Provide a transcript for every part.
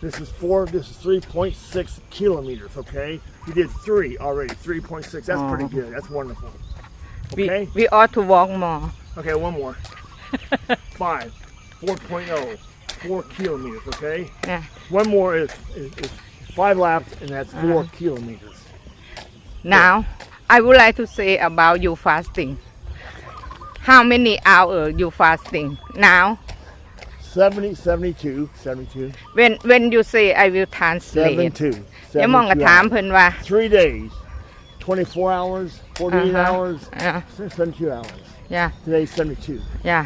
This is four. This is 3.6 kilometers. Okay, you did three already. 3.6. That's pretty Oh. good. That's wonderful. Okay. we we ought to walk more Okay, one more. Five. 4.0. Four kilometers. Okay. Yeah. One more is, is, is five laps, and that's 4 Uh-huh. kilometers. now I would like to say about you fasting how many hours you fasting now 70, 72, 72, when when you say I will translate 72. อย่ามองก็72ถาม hours. เพิ่นว่า Three days. 24 hours, 48 Uh-huh. hours, อ่า 72 hours. อย่า Today's 72. อย่า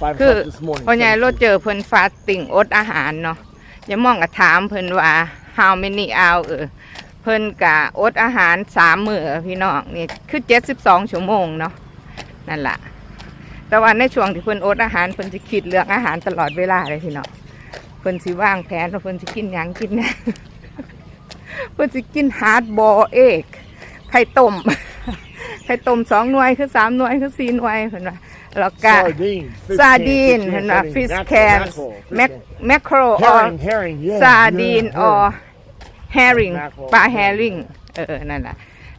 Five คือ o'clock this morning. พ่อใหญ่รถ 72. เจอเพิ่นฟาสติ้งอดอาหารเนาะอย่ามองก็ถามเพิ่นว่า how many hours เออเพิ่นกะอดอาหารสามมื้อพี่น้องนี่คือ 72 ชั่วโมงเนาะนั่นล่ะ แต่ว่าในช่วงที่เพิ่นอดอาหารเพิ่นสิคิดเรื่องอาหารตลอดเวลาเลยพี่น้องเพิ่นสิวางแผนว่าเพิ่นสิกินหยังกินหยังเพิ่นสิกินฮาร์ดบอลเอกไข่ต้มไข่ต้มสองหน่วยคือสามหน่วยคือสี่หน่วยเพิ่นว่าแล้วก็ Sardine. fish ซา can, ดีน fish เห็น can, ว่า sardine, ฟิส mackerel, แคน mackerel, fish แม can. แมคโครออ Herring, herring, yeah. ซาดีน yeah, ออ herring. แฮริง Mackerel ปลาแฮริง เออ นั่นแหละ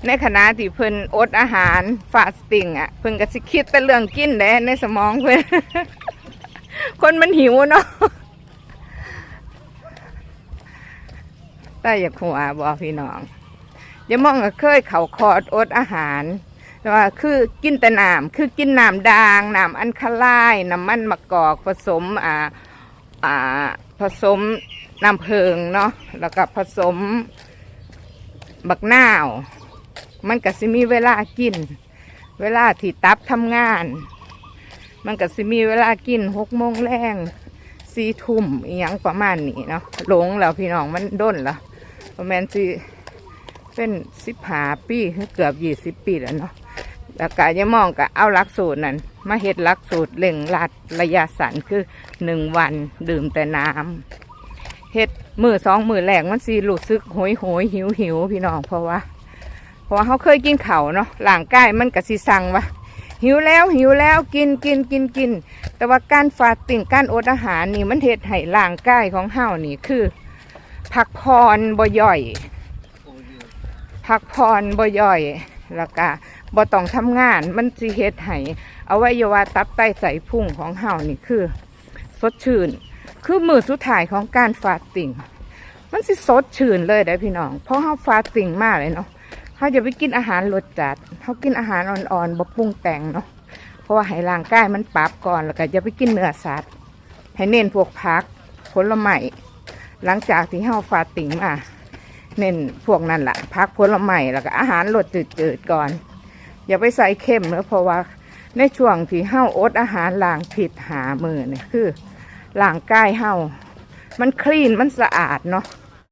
ในขณะที่เพิ่นอดอาหารฟาสติงอะ เพิ่นก็สิคิดแต่เรื่องกินแหละในสมองเพิ่นคนมันหิวเนาะต่อยากหัวบอกพี่น้องอย่ามองก็เคยเขาคอดอดอาหารแต่ว่าคือกินแต่น้ำคือกินน้ำด่างน้ำอันคาไลายน้ำมันมะกอกผสมอ่าอ่าผสมน้ำเพิงเนาะแล้วก็ผสมบักนาว มันก็สิมีเวลากิน เวลาที่ตับทำงาน มันก็สิมีเวลากินหกโมงแรงสี่ทุ่มอหยังประมาณนี้เนาะหลงแล้วพี่น้องมันด้นแล้วประมาณสิเป็นสิบหาปีเกือบยี่สิบปีแล้วเนาะแล้วก็จะมองก็เอาลักสูตรนั้นมาเฮ็ดลักสูตรเล่งรัดระยะสั้นคือหนึ่งวันดื่มแต่น้ำเฮ็ดมือสองมือแรกมันสีรู้สึกโหยโหยหิวหิวพี่น้องเพราะว่า ราะว่าเขาเคยกินเขาเนาะร่างกายมันก็สิสั่งว่าหิวแล้วหิวแล้วกินกินกินกิน แต่ว่าการฟาติ้งการอดอาหารนี่มันเฮ็ดให้ร่างกายของเฮานี่คือพักผ่อนบ่ย่อยพักผ่อนบ่ย่อยแล้วก็บ่ต้องทำงานมันสิเฮ็ดให้อวัยวะตับไตใส่พุ่งของเฮานี่คือ สดชื่น คือมือสุดท้ายของการฟาติ้งมันสิสดชื่นเลยได้พี่น้อง เพราะเฮาฟาติ้งมากเลยเนาะ เฮาจะไปกินอาหารรสจัดเฮากินอาหารอ่อนๆบ่ปรุงแต่งเนาะเพราะว่าให้ร่างกายมันปรับก่อนแล้วก็จะไปกินเนื้อสัตว์ให้เน้นพวกผักผลไม้หลังจากที่เฮาฟาติ้งมาเน้นพวกนั้นละ่ะพักผลไม้แล้วก็อาหารรสจืดๆก่อน อย่าไปใส่เค็มเนอะเพราะว่าในช่วงที่เฮาอดอาหารล้างผิดหามือเนี่ยคือร่างกายเฮามันคลีนมันสะอาดเนาะ